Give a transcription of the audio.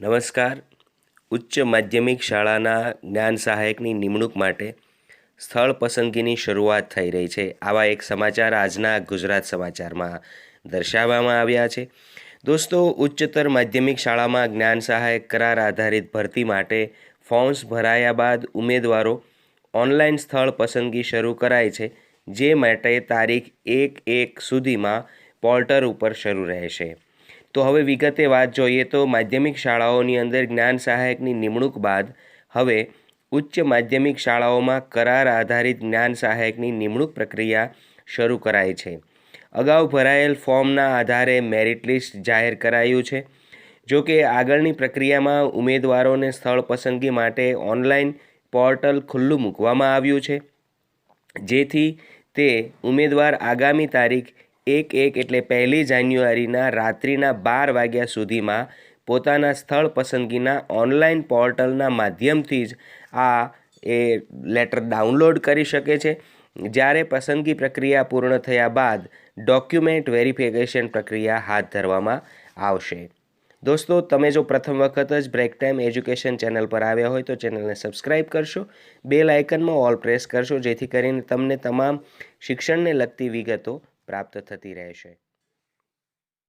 નમસ્કાર. ઉચ્ચ માધ્યમિક શાળાના જ્ઞાન સહાયકની નિમણૂક માટે સ્થળ પસંદગીની શરૂઆત થઈ રહી છે. આવા એક સમાચાર આજના ગુજરાત સમાચારમાં દર્શાવવામાં આવ્યા છે. દોસ્તો, ઉચ્ચતર માધ્યમિક શાળામાં જ્ઞાન સહાયક કરાર આધારિત ભરતી માટે ફોર્મ્સ ભરાયા બાદ ઉમેદવારો ઓનલાઈન સ્થળ પસંદગી શરૂ કરાય છે, જે માટે તારીખ એક એક સુધીમાં પોર્ટર ઉપર શરૂ રહેશે. તો હવે વિગતે વાત જોઈએ તો માધ્યમિક શાળાઓની અંદર જ્ઞાન સહાયકની નિમણૂક બાદ હવે ઉચ્ચ માધ્યમિક શાળાઓમાં કરાર આધારિત જ્ઞાન સહાયકની નિમણૂક પ્રક્રિયા શરૂ કરાઈ છે. અગાઉ ભરાયેલ ફોર્મના આધારે મેરિટ લિસ્ટ જાહેર કરાયું છે. જો કે આગળની પ્રક્રિયામાં ઉમેદવારોને સ્થળ પસંદગી માટે ઓનલાઈન પોર્ટલ ખુલ્લું મૂકવામાં આવ્યું છે. જેથી તે ઉમેદવાર આગામી તારીખ એક એક એટલે પહેલી જાન્યુઆરીના રાત્રિના બાર વાગ્યા સુધીમાં પોતાના સ્થળ પસંદગીના ઓનલાઈન પોર્ટલના માધ્યમથી જ આ એ લેટર ડાઉનલોડ કરી શકે છે. જ્યારે પસંદગી પ્રક્રિયા પૂર્ણ થયા બાદ ડોક્યુમેન્ટ વેરિફિકેશન પ્રક્રિયા હાથ ધરવામાં આવશે. દોસ્તો, તમે જો પ્રથમ વખત જ બ્રેક ટાઈમ એજ્યુકેશન ચેનલ પર આવ્યા હોય તો ચેનલને સબસ્ક્રાઈબ કરશો. બે આઇકનમાં ઓલ પ્રેસ કરશો જેથી કરીને તમને તમામ શિક્ષણને લગતી વિગતો પ્રાપ્ત થતી રહેશે.